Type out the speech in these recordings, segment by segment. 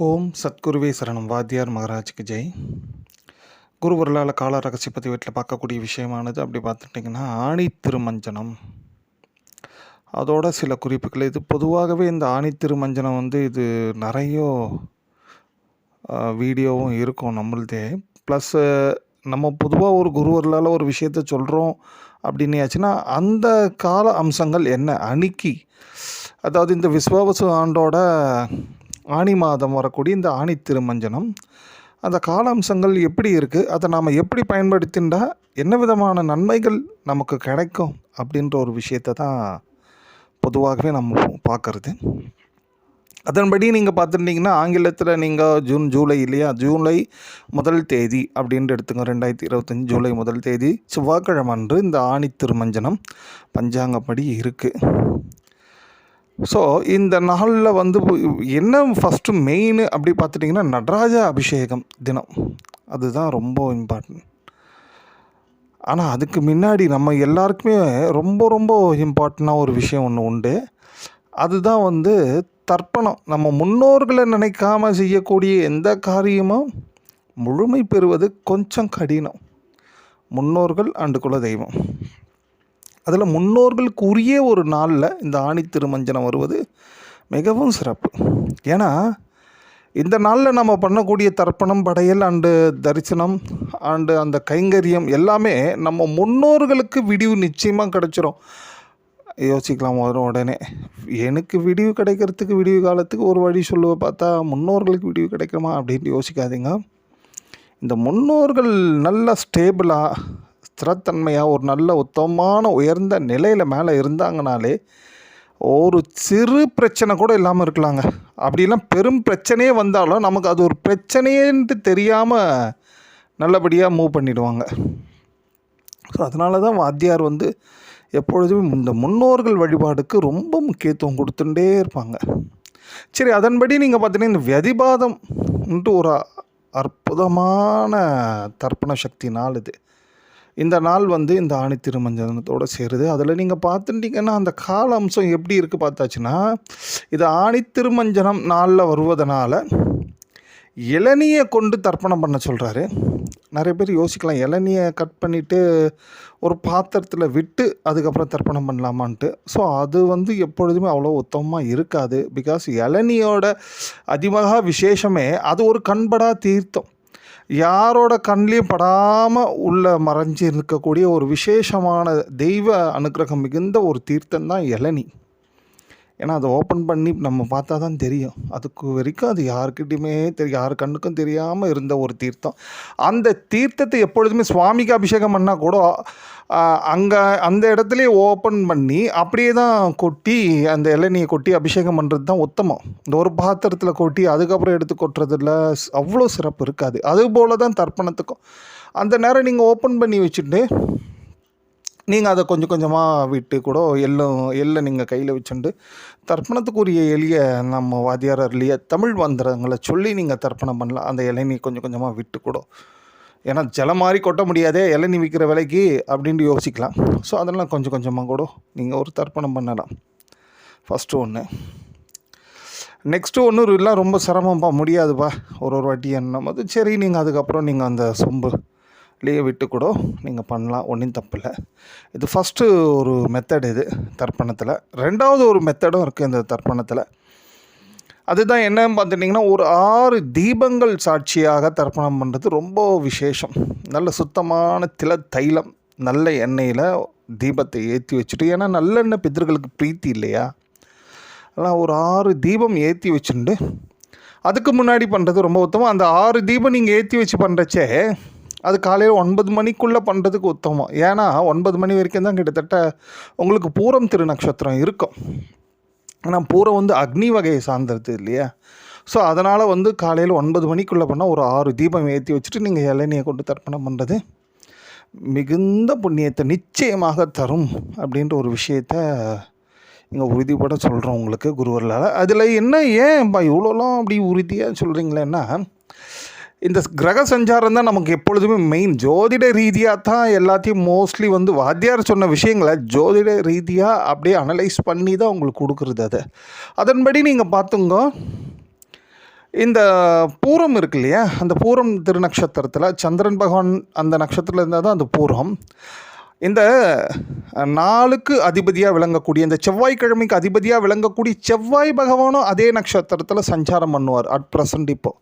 ஓம் சத்குருவே சரணம். வாத்தியார் மகராஜுக்கு ஜெய். குருவர்களால் கால ரகசிய பதிவேட்டில் பார்க்கக்கூடிய விஷயமானது அப்படி பார்த்துட்டிங்கன்னா ஆணி திருமஞ்சனம். அதோட சில குறிப்புகள். இது பொதுவாகவே இந்த ஆணி திருமஞ்சனம் வந்து இது நிறைய வீடியோவும் இருக்கும் நம்மள்தே. ப்ளஸ் நம்ம பொதுவாக ஒரு குருவர்களால் ஒரு விஷயத்த சொல்கிறோம் அப்படின்னாச்சுன்னா அந்த கால அம்சங்கள் என்ன? அணிக்கி. அதாவது இந்த விஸ்வாவசு ஆண்டோட ஆனி மாதம் வரக்கூடிய இந்த ஆணி திருமஞ்சனம் அந்த கால அம்சங்கள் எப்படி இருக்குது அதை நாம் எப்படி பயன்படுத்தின்றா என்ன விதமான நன்மைகள் நமக்கு கிடைக்கும் அப்படின்ற ஒரு விஷயத்தை தான் பொதுவாகவே நம்ம பார்க்குறது. அதன்படி நீங்கள் பார்த்துட்டிங்கன்னா ஆங்கிலத்தில் நீங்கள் ஜூன் ஜூலை இல்லையா? ஜூலை முதல் தேதி அப்படின்ட்டு எடுத்துங்க ரெண்டாயிரத்தி இருபத்தஞ்சி ஜூலை முதல் தேதி செவ்வாய்க்கிழமை அன்று இந்த ஆணி திருமஞ்சனம் பஞ்சாங்கப்படி இருக்குது ஸோ இந்த நாளில் வந்து என்ன ஃபஸ்ட்டு மெயின் அப்படி பார்த்துட்டிங்கன்னா நடராஜ அபிஷேகம் தினம். அதுதான் ரொம்ப இம்பார்ட்டன்ட் ஆனால் அதுக்கு முன்னாடி நம்ம எல்லாருக்குமே ரொம்ப ரொம்ப இம்பார்ட்டண்ட்டாக ஒரு விஷயம் ஒன்று உண்டு. அதுதான் வந்து தர்ப்பணம். நம்ம முன்னோர்களை நினைக்காம செய்யக்கூடிய எந்த காரியமும் முழுமை பெறுவது கொஞ்சம் கடினம். முன்னோர்கள் அண்டு குல தெய்வம் அதில் முன்னோர்களுக்கு உரிய ஒரு நாளில் இந்த ஆணி திருமஞ்சனம் வருவது மிகவும் சிறப்பு. ஏன்னா இந்த நாளில் நம்ம பண்ணக்கூடிய தர்ப்பணம் படையல் அண்டு தரிசனம் அண்டு அந்த கைங்கரியம் எல்லாமே நம்ம முன்னோர்களுக்கு விடிவு நிச்சயமாக கிடச்சிரும். யோசிக்கலாம் வரும் உடனே. எனக்கு விடிவு கிடைக்கிறதுக்கு விடிவு காலத்துக்கு ஒரு வழி சொல்லுவ பார்த்தா முன்னோர்களுக்கு விடிவு கிடைக்குமா அப்படின்ட்டு யோசிக்காதீங்க. இந்த முன்னோர்கள் நல்ல ஸ்டேபிளாக ஸ்திரத்தன்மையாக ஒரு நல்ல உத்தமமான உயர்ந்த நிலையில் மேலே இருந்தாங்கனாலே ஒரு சிறு பிரச்சனை கூட இல்லாமல் இருக்கலாங்க. அப்படிலாம் பெரும் பிரச்சனையே வந்தாலும் நமக்கு அது ஒரு பிரச்சனையேன்ட்டு தெரியாமல் நல்லபடியாக மூவ் பண்ணிடுவாங்க. ஸோ அதனால தான் வாத்தியார் வந்து எப்பொழுதுமே இந்த முன்னோர்கள் வழிபாடுக்கு ரொம்ப முக்கியத்துவம் கொடுத்துட்டே இருப்பாங்க. சரி அதன்படி நீங்கள் பார்த்தீங்கன்னா இந்த வியதிபாதம்ன்ட்டு ஒரு அற்புதமான தர்ப்பண சக்தி நாள் இது. இந்த நாள் வந்து இந்த ஆணி திருமஞ்சனத்தோடு சேருது. அதில் நீங்கள் பார்த்துட்டிங்கன்னா அந்த கால அம்சம் எப்படி இருக்குது பார்த்தாச்சுன்னா இது ஆணி திருமஞ்சனம் நாளில் வருவதனால இளநியை கொண்டு தர்ப்பணம் பண்ண சொல்கிறாரு நிறைய பேர் யோசிக்கலாம் இளநியை கட் பண்ணிவிட்டு ஒரு பாத்திரத்தில் விட்டு அதுக்கப்புறம் தர்ப்பணம் பண்ணலாமான்ட்டு. ஸோ அது வந்து எப்பொழுதுமே அவ்வளோ உத்தமமாக இருக்காது. பிகாஸ் இளநியோட அதிமகா விசேஷமே அது ஒரு கண்படா தீர்த்தம். யாரோட கண்லேயும் படாமல் உள்ள மறைஞ்சு இருக்கக்கூடிய ஒரு விசேஷமான தெய்வ அனுக்கிரகம் மிகுந்த ஒரு தீர்த்தம் தான் இளநி. ஏன்னா அதை ஓப்பன் பண்ணி நம்ம பார்த்தா தான் தெரியும். அதுக்கு வரைக்கும் அது யாருக்கிட்டையுமே தெரியும் யார் கண்ணுக்கும் தெரியாமல் இருந்த ஒரு தீர்த்தம். அந்த தீர்த்தத்தை எப்பொழுதுமே சுவாமிக்கு அபிஷேகம் பண்ணால் கூட அங்கே அந்த இடத்துலையே ஓப்பன் பண்ணி அப்படியே தான் கொட்டி அந்த இளநியை கொட்டி அபிஷேகம் பண்ணுறது தான் உத்தமம். இந்த ஒரு பாத்திரத்தில் கொட்டி அதுக்கப்புறம் எடுத்து கொட்டுறதுல அவ்வளோ சிறப்பு இருக்காது. அதுபோல் தான் தர்ப்பணத்துக்கும். அந்த நேரம் நீங்கள் ஓப்பன் பண்ணி வச்சுட்டு நீங்கள் அதை கொஞ்சம் கொஞ்சமாக விட்டு கூட எள்ளும் எள்ளை நீங்கள் கையில் வச்சுண்டு தர்ப்பணத்துக்குரிய எளிய நம்ம வாத்தியார் தமிழ் மந்திரங்களை சொல்லி நீங்கள் தர்ப்பணம் பண்ணலாம். அந்த இளநீ கொஞ்சம் கொஞ்சமாக விட்டு கூட. ஏன்னா ஜலம் மாதிரி கொட்ட முடியாதே இளநீ விற்கிற விலைக்கு அப்படின்ட்டு யோசிக்கலாம். ஸோ அதெல்லாம் கொஞ்சம் கொஞ்சமாக கூட நீங்கள் ஒரு தர்ப்பணம் பண்ணலாம். ஃபஸ்ட்டு ஒன்று நெக்ஸ்ட்டு ஒன்று இல்லை ரொம்ப சிரமம்ப்பா முடியாதுப்பா. ஒரு ஒரு வாட்டி என்னும் போது சரி நீங்கள் அதுக்கப்புறம் நீங்கள் அந்த சொம்பு லீவ் விட்டு கூட நீங்கள் பண்ணலாம் ஒன்றும் தப்பில்லை இது ஃபஸ்ட்டு ஒரு மெத்தட் இது தர்ப்பணத்தில். ரெண்டாவது ஒரு மெத்தடும் இருக்குது இந்த தர்ப்பணத்தில். அதுதான் என்னன்னு பார்த்துட்டிங்கன்னா ஒரு ஆறு தீபங்கள் சாட்சியாக தர்ப்பணம் பண்ணுறது ரொம்ப விசேஷம். நல்ல சுத்தமான தில தைலம் நல்ல எண்ணெயில் தீபத்தை ஏற்றி வச்சுட்டு ஏன்னா நல்லெண்ணெய் பித்தர்களுக்கு பிரீத்தி இல்லையா? அதெல்லாம் ஒரு ஆறு தீபம் ஏற்றி வச்சுட்டு அதுக்கு முன்னாடி பண்ணுறது ரொம்ப உத்தமம். அந்த ஆறு தீபம் நீங்கள் ஏற்றி வச்சு பண்ணுறச்சே அது காலையில் ஒன்பது மணிக்குள்ளே பண்ணுறதுக்கு உத்தமம். ஏன்னா ஒன்பது மணி வரைக்கும் தான் கிட்டத்தட்ட உங்களுக்கு பூரம் திருநக்ஷத்திரம் இருக்கும். ஆனால் பூரம் வந்து அக்னி வகையை சார்ந்தது இல்லையா? ஸோ அதனால் வந்து காலையில் ஒன்பது மணிக்குள்ளே பண்ணால் ஒரு ஆறு தீபம் ஏற்றி வச்சுட்டு நீங்கள் இளநியை கொண்டு தர்ப்பணம் பண்ணுறது மிகுந்த புண்ணியத்தை நிச்சயமாக தரும் அப்படின்ற ஒரு விஷயத்த இங்கே உறுதிப்பட சொல்கிறோம் உங்களுக்கு குருவர்களால். அதில் என்ன ஏன்ப்பா இவ்வளோலாம் அப்படி உறுதியாக சொல்கிறீங்களேன்னா இந்த கிரக சஞ்சாரம் தான் நமக்கு எப்பொழுதுமே மெயின் ஜோதிட ரீதியாக தான் எல்லாத்தையும் மோஸ்ட்லி வந்து வாத்தியார் சொன்ன விஷயங்களை ஜோதிட ரீதியாக அப்படியே அனலைஸ் பண்ணி தான் உங்களுக்கு கொடுக்குறது அதை. அதன்படி நீங்கள் பார்த்துங்க. இந்த பூரம் இருக்கு இல்லையா? அந்த பூரம் திருநக்ஷத்திரத்தில் சந்திரன் பகவான் அந்த நட்சத்திரத்தில் இருந்தால் தான் அந்த பூரம். இந்த நாளுக்கு அதிபதியாக விளங்கக்கூடிய இந்த செவ்வாய்க்கிழமைக்கு அதிபதியாக விளங்கக்கூடிய செவ்வாய் பகவானும் அதே நட்சத்திரத்தில் சஞ்சாரம் பண்ணுவார் அட் ப்ரெசண்ட் இப்போ.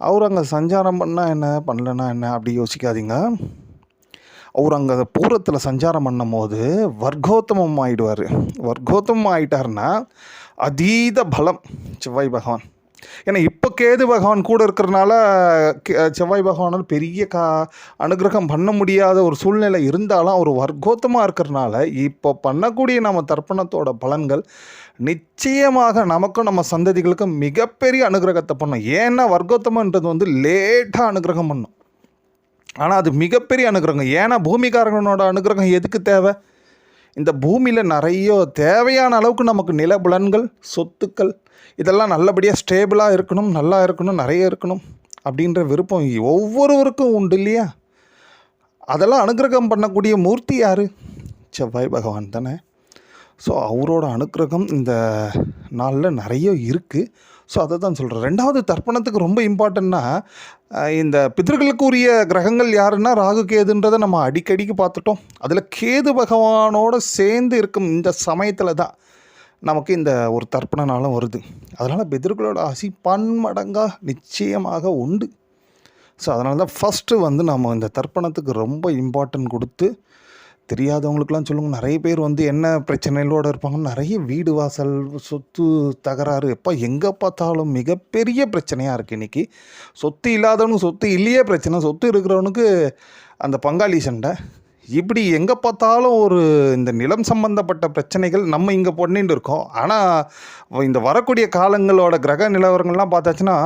அவர் அங்கே சஞ்சாரம் பண்ணால் என்ன? பண்ணலன்னா என்ன? அப்படி யோசிக்காதீங்க. அவர் அங்கே பூரத்தில் சஞ்சாரம் பண்ணும் போது வர்க்கோத்தமம் ஆயிடுவார். வர்க்கோத்தமம் ஆகிட்டாருன்னா அதீத பலம் செவ்வாய் பகவான். ஏன்னா இப்போ கேது பகவான் கூட இருக்கிறனால கே- செவ்வாய் பகவானால் பெரிய கா அனுகிரகம் பண்ண முடியாத ஒரு சூழ்நிலை இருந்தாலும் அவர் வர்க்கோத்தமாக இருக்கிறனால இப்போ பண்ணக்கூடிய நம்ம தர்ப்பணத்தோட பலன்கள் நிச்சயமாக நமக்கும் நம்ம சந்ததிகளுக்கும் மிகப்பெரிய அனுகிரகத்தை பண்ணும். ஏன்னா வர்க்கோத்தமன்றது வந்து லேட்டாக அனுகிரகம் பண்ணும். ஆனால் அது மிகப்பெரிய அனுகிரகம். ஏன்னா பூமிகாரகனோட அனுகிரகம் எதுக்கு தேவை? இந்த பூமியில் நிறைய தேவையான அளவுக்கு நமக்கு நிலபுலன்கள் சொத்துக்கள் இதெல்லாம் நல்லபடியாக ஸ்டேபிளாக இருக்கணும் நல்லா இருக்கணும் நிறைய இருக்கணும் அப்படின்ற விருப்பம் ஒவ்வொருவருக்கும் உண்டு இல்லையா? அதெல்லாம் அனுகிரகம் பண்ணக்கூடிய மூர்த்தி யார்? செவ்வாய் பகவான் தானே. ஸோ அவரோட அனுக்கிரகம் இந்த நாளில் நிறைய இருக்குது ஸோ அதை தான் சொல்கிறேன் ரெண்டாவது தர்ப்பணத்துக்கு ரொம்ப இம்பார்ட்டன்னா இந்த பிதர்களுக்கு உரிய கிரகங்கள் யாருன்னா ராகு கேதுன்றதை நம்ம அடிக்கடிக்கு பார்த்துட்டோம். அதில் கேது பகவானோட சேர்ந்து இருக்கும் இந்த சமயத்தில் தான் நமக்கு இந்த ஒரு தர்ப்பண நாளும் வருது. அதனால் பிதர்களோட ஆசி பன்மடங்காக நிச்சயமாக உண்டு. ஸோ அதனால தான் ஃபஸ்ட்டு வந்து நம்ம இந்த தர்ப்பணத்துக்கு ரொம்ப இம்பார்ட்டன்ட் கொடுத்து தெரியாதவங்களுக்குலாம் சொல்லுங்க. நிறைய பேர் வந்து என்ன பிரச்சனைகளோடு இருப்பாங்க? நிறைய வீடு வாசல் சொத்து தகராறு எப்போ எங்கே பார்த்தாலும் மிகப்பெரிய பிரச்சனையாக இருக்குது இன்றைக்கி சொத்து இல்லாதவனுக்கு சொத்து இல்லையே பிரச்சனை. சொத்து இருக்கிறவனுக்கு அந்த பங்காளி சண்டை. இப்படி எங்கே பார்த்தாலும் ஒரு இந்த நிலம் சம்பந்தப்பட்ட பிரச்சனைகள் நம்ம இங்கே பண்ணிட்டு இருக்கோம். ஆனால் இந்த வரக்கூடிய காலங்களோட கிரக நிலவரங்கள்லாம் பார்த்தாச்சுன்னா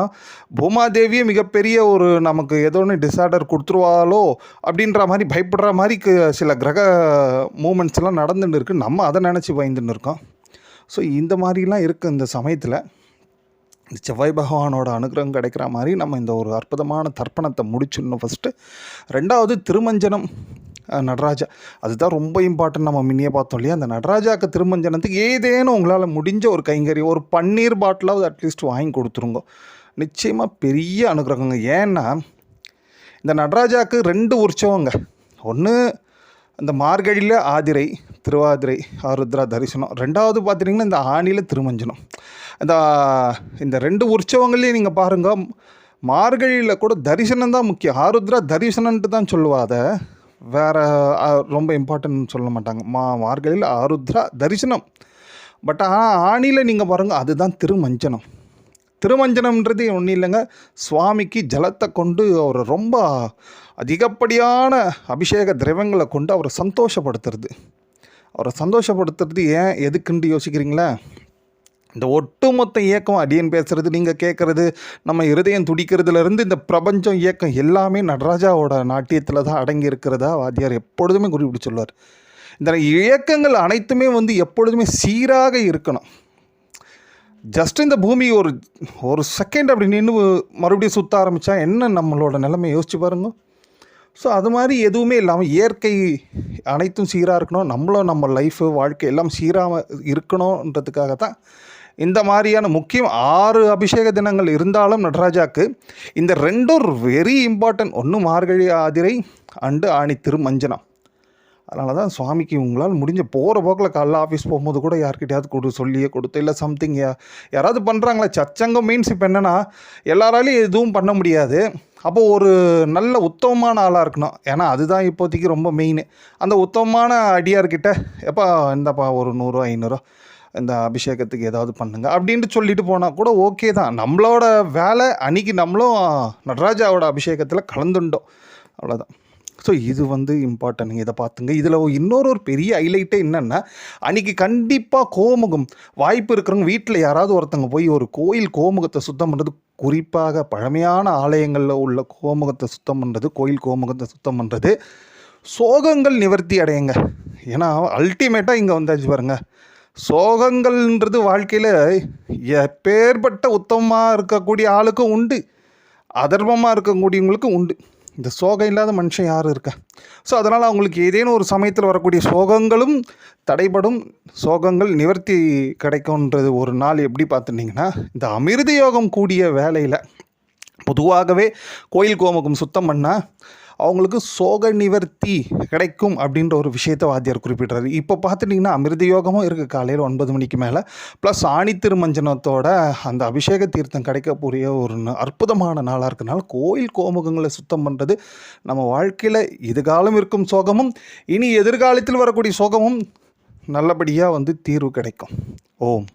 பூமாதேவியே மிகப்பெரிய ஒரு நமக்கு ஏதோ ஒன்று டிசார்டர் கொடுத்துருவாளோ அப்படின்ற மாதிரி பயப்படுற மாதிரி சில கிரக மூமெண்ட்ஸ் எல்லாம் நடந்துட்டு இருக்குது நம்ம அதை நினச்சி பயந்துன்னு இருக்கோம். ஸோ இந்த மாதிரிலாம் இருக்குது இந்த சமயத்தில். இந்த செவ்வாய் பகவானோட அனுகிரகம் கிடைக்கிற மாதிரி நம்ம இந்த ஒரு அற்புதமான தர்ப்பணத்தை முடிச்சிடணும் ஃபஸ்ட்டு ரெண்டாவது திருமஞ்சனம். நடராஜா. அதுதான் ரொம்ப இம்பார்ட்டன்ட் நம்ம முன்னையே பார்த்தோம் இல்லையா? அந்த நடராஜாக்கு திருமஞ்சனத்துக்கு ஏதேனும் உங்களால் முடிஞ்ச ஒரு கைங்கறி ஒரு பன்னீர் பாட்டிலாவது அட்லீஸ்ட் வாங்கி கொடுத்துருங்க. நிச்சயமாக பெரிய அனுகிரகங்க. ஏன்னா இந்த நடராஜாவுக்கு ரெண்டு உற்சவங்க. ஒன்று இந்த மார்கழியில் ஆதிரை திருவாதிரை ஆருத்ரா தரிசனம். ரெண்டாவது பார்த்துட்டிங்கன்னா இந்த ஆணியில் திருமஞ்சனம். இந்த இந்த ரெண்டு உற்சவங்களையும் நீங்கள் பாருங்கள் மார்கழியில் கூட தரிசனம் தான் முக்கியம். ஆருத்ரா தரிசனன்ட்டு தான் சொல்லுவா அதை. வேறு ரொம்ப இம்பார்ட்டன்ட் சொல்ல மாட்டாங்க. மா மார்கழியில் ஆருத்ரா தரிசனம். பட் ஆனால் ஆணியில் நீங்கள் பாருங்கள் அதுதான் திருமஞ்சனம். திருமஞ்சனம்ன்றது ஒன்றும் இல்லைங்க. சுவாமிக்கு ஜலத்தை கொண்டு அவரை ரொம்ப அதிகப்படியான அபிஷேக திரவங்களை கொண்டு அவரை சந்தோஷப்படுத்துறது. அவரை சந்தோஷப்படுத்துறது ஏன்? எதுக்குன்ட்டு யோசிக்கிறீங்களா? இந்த ஒட்டுமொத்த இயக்கம் அடியன் பேசுறது நீங்கள் கேட்குறது நம்ம இருதயம் துடிக்கிறதுலேருந்து இந்த பிரபஞ்சம் இயக்கம் எல்லாமே நடராஜாவோட நாட்டியத்தில் தான் அடங்கி இருக்கிறதா வாத்தியார் எப்பொழுதுமே குறிப்பிட்டு சொல்லுவார். இந்த இயக்கங்கள் அனைத்துமே வந்து எப்பொழுதுமே சீராக இருக்கணும். ஜஸ்ட் இந்த பூமி ஒரு ஒரு செகண்ட் அப்படி நின்று மறுபடியும் சுற்ற ஆரம்பித்தா என்ன நம்மளோட நிலைமை யோசிச்சு பாருங்க. ஸோ அது மாதிரி எதுவுமே இல்லாமல் இயற்கை அனைத்தும் சீராக இருக்கணும். நம்மளும் நம்ம லைஃபு வாழ்க்கை எல்லாம் சீராக இருக்கணுன்றதுக்காக தான் இந்த மாதிரியான முக்கியம் ஆறு அபிஷேக தினங்கள் இருந்தாலும் நடராஜாக்கு இந்த ரெண்டும் வெரி இம்பார்ட்டன்ட் ஒன்று மார்கழி ஆதிரை அண்டு ஆணி திருமஞ்சனம் அதனால தான் சுவாமிக்கு உங்களால் முடிஞ்ச போகிற போக்கில் காலைல ஆஃபீஸ் போகும்போது கூட யார்கிட்டயாவது கொடு சொல்லியே கொடுத்து இல்லை சம்திங் யாராவது பண்ணுறாங்களா சச்சங்கம் மீன்ஸ் இப்போ என்னென்னா எல்லாராலையும் எதுவும் பண்ண முடியாது. அப்போ ஒரு நல்ல உத்தமமான ஆளாக இருக்கணும். ஏன்னா அதுதான் இப்போதைக்கு ரொம்ப மெயின் அந்த உத்தமமான அடியார்கிட்ட எப்போ இந்தப்பா ஒரு நூறு ஐநூறு இந்த அபிஷேகத்துக்கு ஏதாவது பண்ணுங்க. அப்படின்ட்டு சொல்லிட்டு போனால் கூட ஓகே தான். நம்மளோட வேலை அன்னைக்கு நம்மளும் நடராஜாவோட அபிஷேகத்தில் கலந்துட்டோம் அவ்வளோதான் ஸோ இது வந்து இம்பார்ட்டன்ட் இதை பார்த்துங்க. இதில் இன்னொரு ஒரு பெரிய ஹைலைட்டே என்னென்னா அன்றைக்கி கண்டிப்பாக கோமுகம் வாய்ப்பு இருக்கிறவங்க வீட்டில் யாராவது ஒருத்தங்க போய் ஒரு கோயில் கோமுகத்தை சுத்தம் பண்ணுறது குறிப்பாக பழமையான ஆலயங்களில் உள்ள கோமுகத்தை சுத்தம் பண்ணுறது கோயில் கோமுகத்தை சுத்தம் பண்ணுறது சோகங்கள் நிவர்த்தி அடையுங்க. ஏன்னா அல்டிமேட்டாக இங்கே வந்தாச்சு பாருங்கள் சோகங்கள்ன்றது வாழ்க்கையில் எப்பேற்பட்ட உத்தமமாக இருக்கக்கூடிய ஆளுக்கும் உண்டு. அதர்மமாக இருக்கக்கூடியவங்களுக்கும் உண்டு. இந்த சோகம் இல்லாத மனுஷன் யார் இருக்கா? ஸோ அதனால் அவங்களுக்கு ஏதேனும் ஒரு சமயத்தில் வரக்கூடிய சோகங்களும் தடைபடும். சோகங்கள் நிவர்த்தி கிடைக்கும்ன்றது ஒரு நாள் எப்படி பார்த்துட்டிங்கன்னா இந்த அமிர்த யோகம் கூடிய வேலையில் பொதுவாகவே கோயில் கோமுகம் சுத்தம் பண்ணால் அவங்களுக்கு சோக நிவர்த்தி கிடைக்கும் அப்படின்ற ஒரு விஷயத்தை வாத்தியார் குறிப்பிட்றாரு. இப்போ பார்த்துட்டிங்கன்னா அமிர்த யோகமும் இருக்குது காலையில் ஒன்பது மணிக்கு மேலே. ப்ளஸ் ஆணி திருமஞ்சனத்தோட அந்த அபிஷேக தீர்த்தம் கிடைக்கக்கூடிய ஒரு அற்புதமான நாளாக இருக்கனால கோயில் கோமுகங்களை சுத்தம் பண்ணுறது நம்ம வாழ்க்கையில் எதிர்காலம் இருக்கும் சோகமும் இனி எதிர்காலத்தில் வரக்கூடிய சோகமும் நல்லபடியாக வந்து தீர்வு கிடைக்கும். ஓம்.